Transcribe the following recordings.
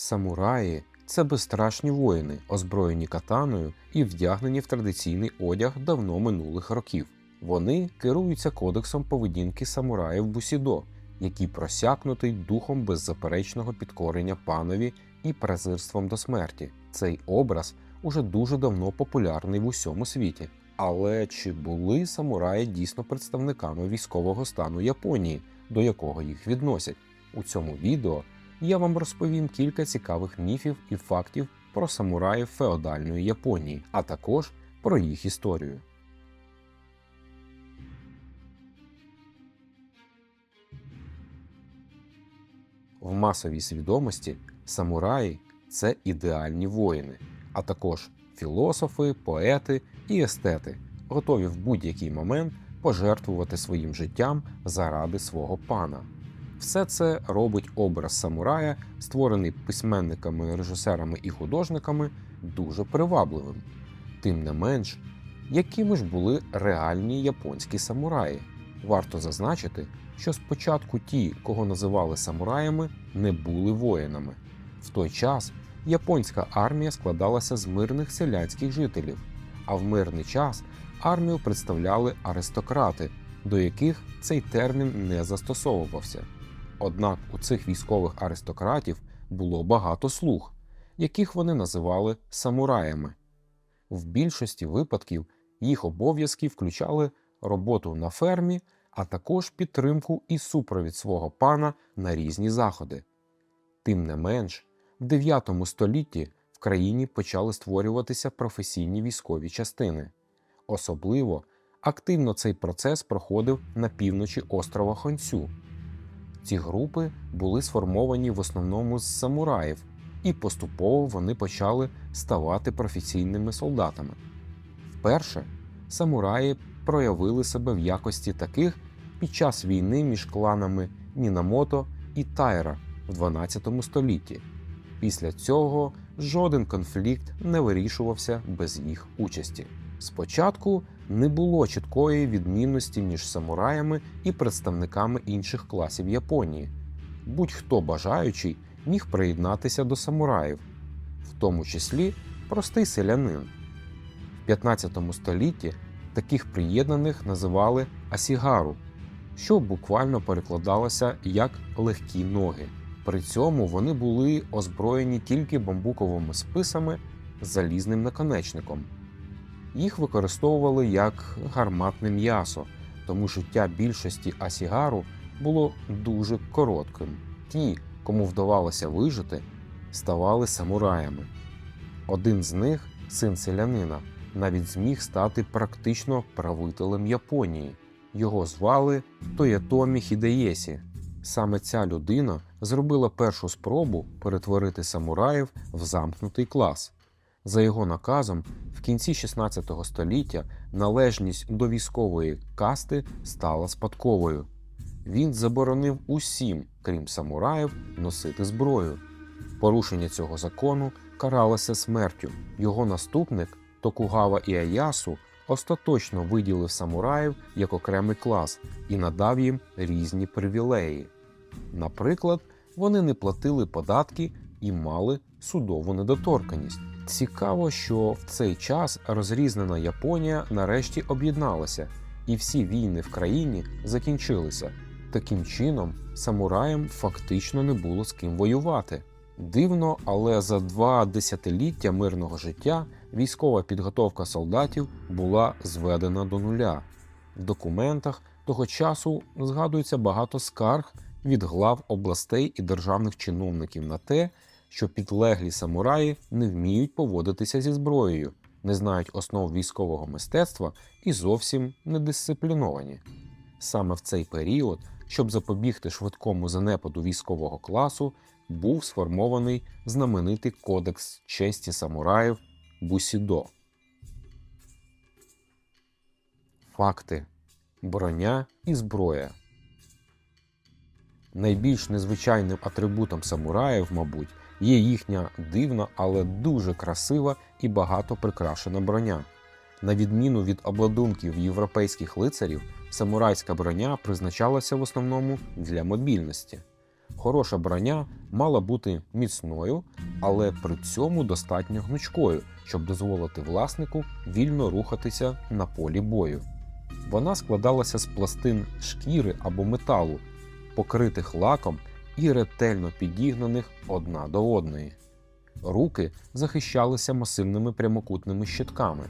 Самураї це безстрашні воїни, озброєні катаною і вдягнені в традиційний одяг давно минулих років. Вони керуються кодексом поведінки самураїв Бусідо, який просякнутий духом беззаперечного підкорення панові і презирством до смерті. Цей образ уже дуже давно популярний в усьому світі. Але чи були самураї дійсно представниками військового стану Японії, до якого їх відносять? У цьому відео я вам розповім кілька цікавих міфів і фактів про самураїв феодальної Японії, а також про їх історію. В масовій свідомості самураї це ідеальні воїни, а також філософи, поети і естети, готові в будь-який момент пожертвувати своїм життям заради свого пана. Все це робить образ самурая, створений письменниками, режисерами і художниками, дуже привабливим. Тим не менш, якими ж були реальні японські самураї? Варто зазначити, що спочатку ті, кого називали самураями, не були воїнами. В той час японська армія складалася з мирних селянських жителів, а в мирний час армію представляли аристократи, до яких цей термін не застосовувався. Однак у цих військових аристократів було багато слуг, яких вони називали самураями. В більшості випадків їх обов'язки включали роботу на фермі, а також підтримку і супровід свого пана на різні заходи. Тим не менш, в 9 столітті в країні почали створюватися професійні військові частини. Особливо активно цей процес проходив на півночі острова Хонсю. Ці групи були сформовані в основному з самураїв, і поступово вони почали ставати професійними солдатами. Вперше самураї проявили себе в якості таких під час війни між кланами Мінамото і Тайра в 12 столітті. Після цього жоден конфлікт не вирішувався без їх участі. Спочатку не було чіткої відмінності між самураями і представниками інших класів Японії. Будь-хто бажаючий міг приєднатися до самураїв, в тому числі простий селянин. В 15 столітті таких приєднаних називали асігару, що буквально перекладалося як легкі ноги. При цьому вони були озброєні тільки бамбуковими списами з залізним наконечником. Їх використовували як гарматне м'ясо, тому життя більшості асігару було дуже коротким. Ті, кому вдавалося вижити, ставали самураями. Один з них, син селянина, навіть зміг стати практично правителем Японії. Його звали Тоятомі Хідеєсі. Саме ця людина зробила першу спробу перетворити самураїв в замкнутий клас. За його наказом, в кінці 16 століття належність до військової касти стала спадковою. Він заборонив усім, крім самураїв, носити зброю. Порушення цього закону каралося смертю. Його наступник Токугава Іаясу остаточно виділив самураїв як окремий клас і надав їм різні привілеї. Наприклад, вони не платили податки і мали судову недоторканість. Цікаво, що в цей час розрізнена Японія нарешті об'єдналася, і всі війни в країні закінчилися. Таким чином, самураям фактично не було з ким воювати. Дивно, але за два десятиліття мирного життя військова підготовка солдатів була зведена до нуля. В документах того часу згадується багато скарг від глав областей і державних чиновників на те, що підлеглі самураї не вміють поводитися зі зброєю, не знають основ військового мистецтва і зовсім не дисципліновані. Саме в цей період, щоб запобігти швидкому занепаду військового класу, був сформований знаменитий Кодекс честі самураїв Бусідо. Факти броня і зброя. Найбільш незвичайним атрибутом самураїв, мабуть, є їхня дивна, але дуже красива і багато прикрашена броня. На відміну від обладунків європейських лицарів, самурайська броня призначалася в основному для мобільності. хороша броня мала бути міцною, але при цьому достатньо гнучкою, щоб дозволити власнику вільно рухатися на полі бою. Вона складалася з пластин шкіри або металу, покритих лаком і ретельно підігнаних одна до одної. Руки захищалися масивними прямокутними щитками.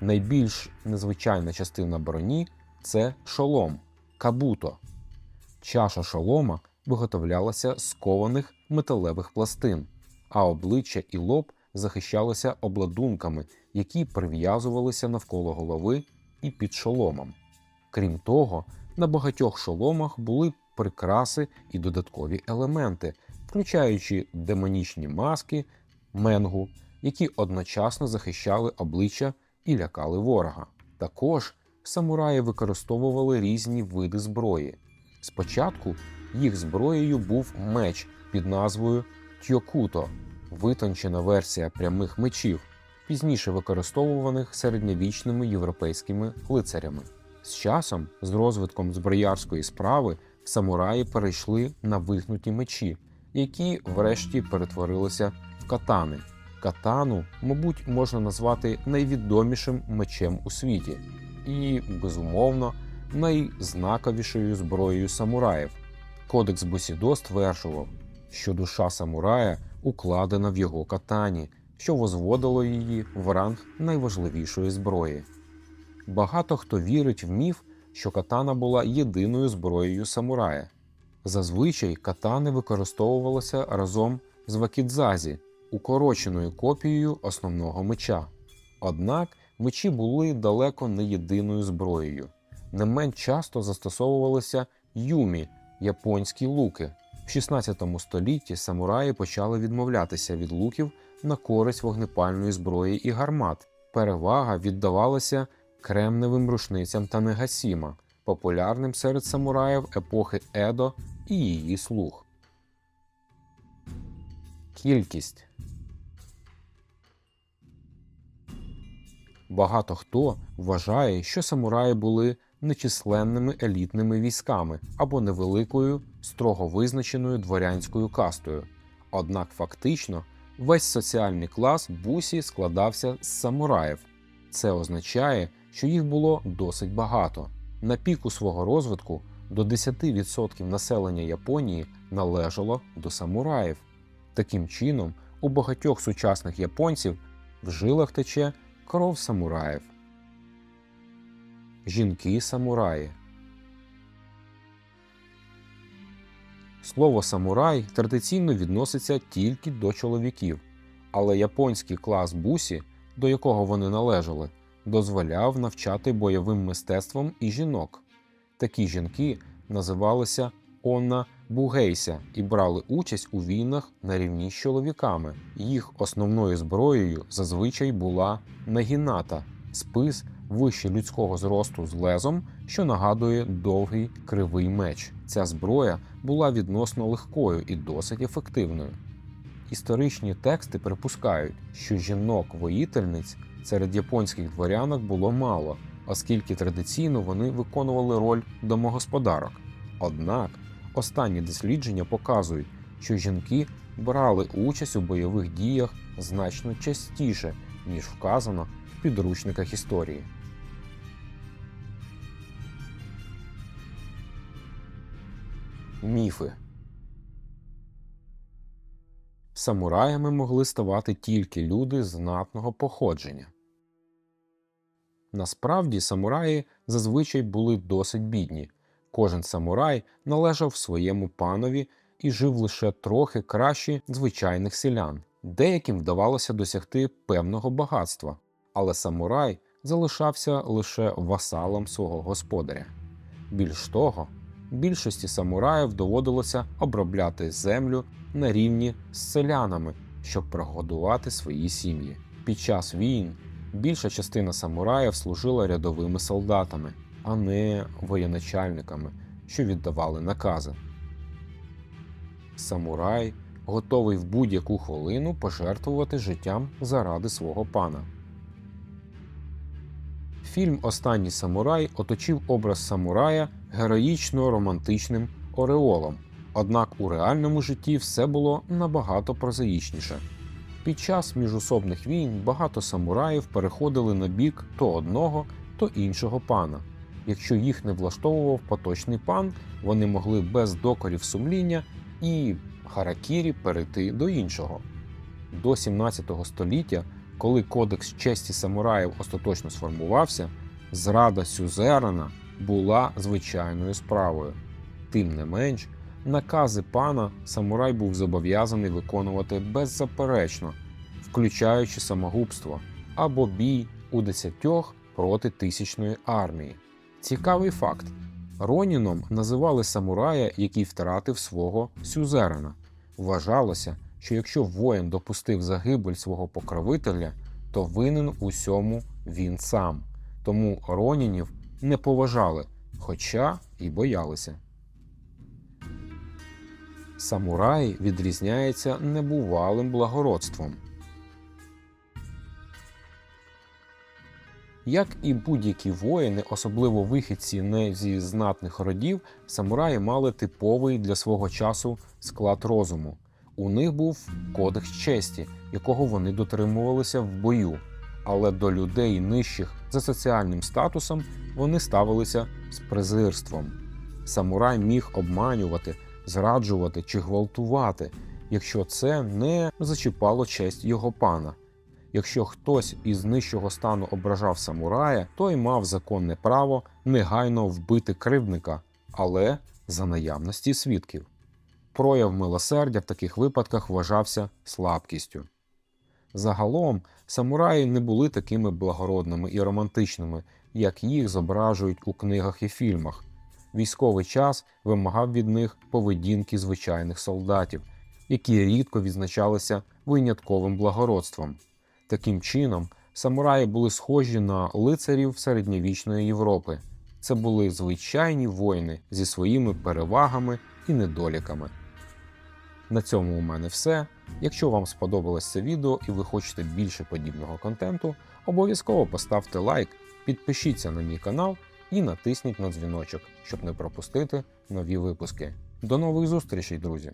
Найбільш незвичайна частина броні це шолом кабуто. Чаша шолома виготовлялася з кованих металевих пластин, а обличчя і лоб захищалися обладунками, які прив'язувалися навколо голови і під шоломом. Крім того, на багатьох шоломах були прикраси і додаткові елементи, включаючи демонічні маски, менгу, які одночасно захищали обличчя і лякали ворога. Також самураї використовували різні види зброї. Спочатку їх зброєю був меч під назвою Тьокуто, витончена версія прямих мечів, пізніше використовуваних середньовічними європейськими лицарями. З часом, з розвитком зброярської справи, самураї перейшли на вигнуті мечі, які врешті перетворилися в катани. Катану, мабуть, можна назвати найвідомішим мечем у світі і, безумовно, найзнаковішою зброєю самураїв. Кодекс Босідо стверджував, що душа самурая укладена в його катані, що возводило її в ранг найважливішої зброї. Багато хто вірить в міф, що катана була єдиною зброєю самурая. Зазвичай катани використовувалися разом з вакідзазі, укороченою копією основного меча. Однак мечі були далеко не єдиною зброєю. Не менш часто застосовувалися юмі японські луки. В 16 столітті самураї почали відмовлятися від луків на користь вогнепальної зброї і гармат. Перевага віддавалася кремневим рушницям та негасіма, популярним серед самураїв епохи Едо і її слуг. Кількість Багато хто вважає, що самураї були нечисленними елітними військами або невеликою, строго визначеною дворянською кастою. Однак фактично весь соціальний клас бусі складався з самураїв. Це означає, що їх було досить багато. На піку свого розвитку до 10% населення Японії належало до самураїв. Таким чином, у багатьох сучасних японців в жилах тече кров самураїв. Жінки самураї. Слово самурай традиційно відноситься тільки до чоловіків, але японський клас бусі, до якого вони належали, дозволяв навчати бойовим мистецтвом і жінок. Такі жінки називалися Онна Бугейся і брали участь у війнах на рівні з чоловіками. Їх основною зброєю зазвичай була нагіната спис вище людського зросту з лезом, що нагадує довгий кривий меч. Ця зброя була відносно легкою і досить ефективною. Історичні тексти припускають, що жінок-воїтельниць серед японських дворянок було мало, оскільки традиційно вони виконували роль домогосподарок. Однак останні дослідження показують, що жінки брали участь у бойових діях значно частіше, ніж вказано в підручниках історії. Міфи Самураями могли ставати тільки люди знатного походження. Насправді самураї зазвичай були досить бідні. Кожен самурай належав своєму панові і жив лише трохи краще звичайних селян. Деяким вдавалося досягти певного багатства, але самурай залишався лише васалом свого господаря. Більш того, більшості самураїв доводилося обробляти землю на рівні з селянами, щоб прогодувати свої сім'ї. Під час війн більша частина самураїв служила рядовими солдатами, а не воєначальниками, що віддавали накази. Самурай готовий в будь-яку хвилину пожертвувати життям заради свого пана. Фільм Останній самурай оточив образ самурая героїчно романтичним ореолом, Однак у реальному житті все було набагато прозаїчніше. Під час міжусобних війн багато самураїв переходили на бік то одного, то іншого пана. Якщо їх не влаштовував поточний пан, вони могли без докорів сумління і харакірі перейти до іншого. До 17 століття, коли кодекс честі самураїв остаточно сформувався, зрада сюзерена була звичайною справою. Тим не менш, накази пана самурай був зобов'язаний виконувати беззаперечно, включаючи самогубство або бій у десятьох проти тисячної армії. Цікавий факт: Роніном називали самурая, який втратив свого сюзерена. Вважалося, що якщо воїн допустив загибель свого покровителя, то винен усьому він сам. Тому ронінів не поважали, хоча і боялися. Самурай відрізняється небувалим благородством. Як і будь-які воїни, особливо вихідці не зі знатних родів, самураї мали типовий для свого часу склад розуму. У них був кодекс честі, якого вони дотримувалися в бою, але до людей нижчих за соціальним статусом вони ставилися з презирством. Самурай міг обманювати, зраджувати чи гвалтувати, якщо це не зачіпало честь його пана. Якщо хтось із нижчого стану ображав самурая, той мав законне право негайно вбити кривдника, але за наявності свідків. Прояв милосердя в таких випадках вважався слабкістю. Загалом самураї не були такими благородними і романтичними, як їх зображують у книгах і фільмах. Військовий час вимагав від них поведінки звичайних солдатів, які рідко відзначалися винятковим благородством. Таким чином, самураї були схожі на лицарів середньовічної Європи. Це були звичайні воїни зі своїми перевагами і недоліками. На цьому у мене все. Якщо вам сподобалось це відео і ви хочете більше подібного контенту, обов'язково поставте лайк, підпишіться на мій канал і натисніть на дзвіночок, щоб не пропустити нові випуски. До нових зустрічей, друзі!